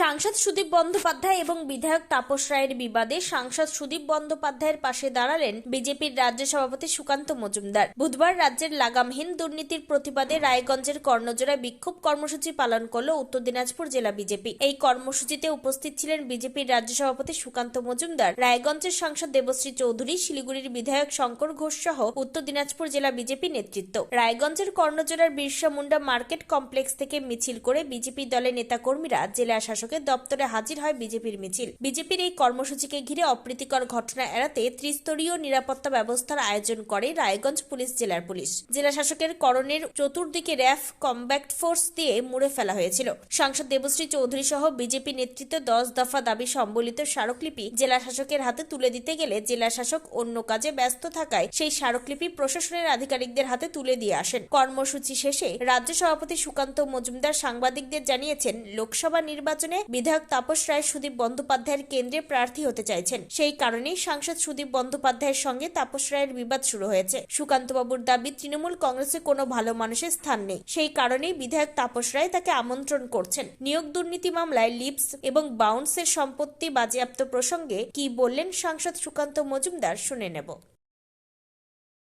সাংসদ সুদীপ বন্দ্যোপাধ্যায় এবং বিধায়ক তাপস রায়ের বিবাদে সাংসদ সুদীপ বন্দ্যোপাধ্যায়ের পাশে দাঁড়ালেন বিজেপির রাজ্য সভাপতি সুকান্ত মজুমদার। বুধবার রাজ্যের লাগামহীন দুর্নীতির প্রতিবাদে রায়গঞ্জের কর্ণজোড়ায় বিক্ষোভ কর্মসূচি পালন করল উত্তর দিনাজপুর জেলা বিজেপি। এই কর্মসূচিতে উপস্থিত ছিলেন বিজেপির রাজ্য সভাপতি সুকান্ত মজুমদার, রায়গঞ্জের সাংসদ দেবশ্রী চৌধুরী, শিলিগুড়ির বিধায়ক শঙ্কর ঘোষ সহ উত্তর দিনাজপুর জেলা বিজেপি নেতৃত্ব। রায়গঞ্জের কর্ণজোড়ার বিরসা মুন্ডা মার্কেট কমপ্লেক্স থেকে মিছিল করে বিজেপি দলের নেতাকর্মীরা জেলা শাসকের দপ্তরে হাজির হয় বিজেপির মিছিল। বিজেপির এই কর্মসূচিকে ঘিরে অপ্রীতিকর ঘটনা এড়াতে ত্রিস্তরীয় নিরাপত্তা ব্যবস্থার আয়োজন করে রায়গঞ্জ পুলিশ জেলার পুলিশ। জেলা শাসকের করণের চতুর্দিকে র্যাফ, কম্ব্যাক্ট ফোর্স দিয়ে মুড়ে ফেলা হয়েছিল। সাংসদ দেবশ্রী চৌধুরী সহ বিজেপি নেতৃত্বে দশ দফা দাবি সম্বলিত স্মারকলিপি জেলা শাসকের হাতে তুলে দিতে গেলে জেলা শাসক অন্য কাজে ব্যস্ত থাকায় সেই স্মারকলিপি প্রশাসনের আধিকারিকদের হাতে তুলে দিয়ে আসেন। কর্মসূচি শেষে রাজ্য সভাপতি সুকান্ত মজুমদার সাংবাদিকদের জানিয়েছেন, লোকসভা নির্বাচনে বিধায়ক তাপস রায় সুদীপ বন্দ্যোপাধ্যায়ের কেন্দ্রে প্রার্থী হতে চাইছেন। সেই কারণেই সাংসদ সুদীপ বন্দ্যোপাধ্যায়ের সঙ্গে তাপস রায়ের বিবাদ শুরু হয়েছে। সুকান্তবাবুর দাবি তৃণমূল কংগ্রেসে কোনো ভালো মানুষের স্থান নেই। সেই কারণেই বিধায়ক তাপস রায় তাকে আমন্ত্রণ করছেন। নিয়োগ দুর্নীতি মামলায় লিপস এবং বাউন্সের সম্পত্তি বাজেয়াপ্ত প্রসঙ্গে কি বললেন সাংসদ সুকান্ত মজুমদার শুনে নেব।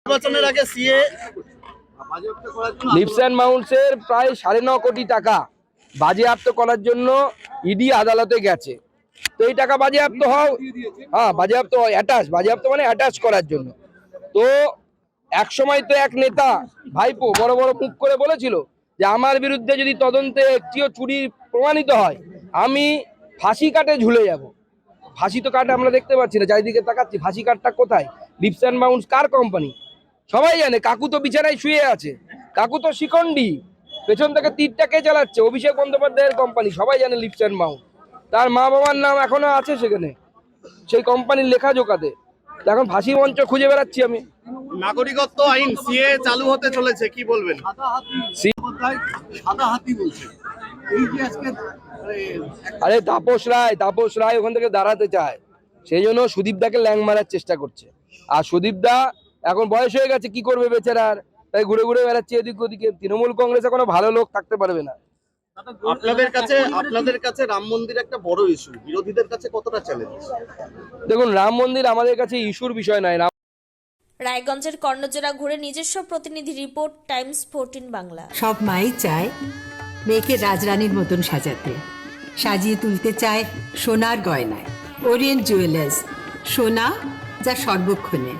নির্বাচনের আগে সিএ লিপস অ্যান্ড মাউন্টসের প্রায় সাড়ে ন কোটি টাকা। বাজেয়াপ্ত করার জন্য ইডি আদালতে গেছে। তো এই টাকা বাজেয়াপ্ত হও হ্যাঁ বাজেয়াপ্ত অ্যাটাচ বাজেয়াপ্ত মানে অ্যাটাচ করার জন্য। তো এক সময় তো এক নেতা ভাইপো বড় বড় মুখ করে বলেছিল যে আমার বিরুদ্ধে যদি তদন্তে একটিও চুরি প্রমাণিত হয় আমি ফাঁসি কাটে ঝুলে যাব। ফাঁসি তো কাটে আমরা দেখতে পাচ্ছি না চারিদিকে তাকাচ্ছি। ফাঁসি কাটটা কোথায়? লিপস অ্যান্ড মাউন্টস কার কোম্পানি সবাই জানে কাকু তো বিছানায় শুয়ে আছে। কাকু তো শিকন্ডি। পেছন থেকে তীরটা কে চালাচ্ছে? অভিষেক বন্দ্যোপাধ্যায়ের কোম্পানি সবাই জানে লিপস অ্যান্ড মাউন্ট তার মা বাবার নাম এখনও আছে সেখানে। সেই কোম্পানির লেখা জোকাতে। এখন ফাঁসি মঞ্চ খুঁজে বেড়াচ্ছি আমি। নাগরিকত্ব আইন সিএ চালু হতে চলেছে কি বলবেন? সাদা হাতি বলছে। আরে তাপস রায় তাপস রায় ওখান থেকে দাঁড়াতে চায়। সেই জন্য সুদীপদাকে ল্যাং মারার চেষ্টা করছে। আর সুদীপদা এখন বয়স হয়ে গেছে কি করবে বেচারার? তাই ঘুরে ঘুরে বেড়াচ্ছে এদিক ওদিকে। তৃণমূল কংগ্রেসে কোনো ভালো লোক থাকতে পারবে না। আপনাদের কাছে আপনাদের কাছে রাম মন্দির একটা বড় ইস্যু বিরোধীদের কাছে কতটা চ্যালেঞ্জ দেখুন রাম মন্দির আমাদের কাছে ইস্যুর বিষয় নয় রায়গঞ্জের কর্ণজোড়া ঘুরে নিজস্ব প্রতিনিধি রিপোর্ট টাইমস ফোরটিন বাংলা। সব মাই চায় মেয়েকে রাজরানীর মতন সাজাতে। সাজিয়ে তুলতে চায় সোনার গয়নায়। ওরিয়েন্ট জুয়েলার্স সোনা যা সর্বক্ষণের।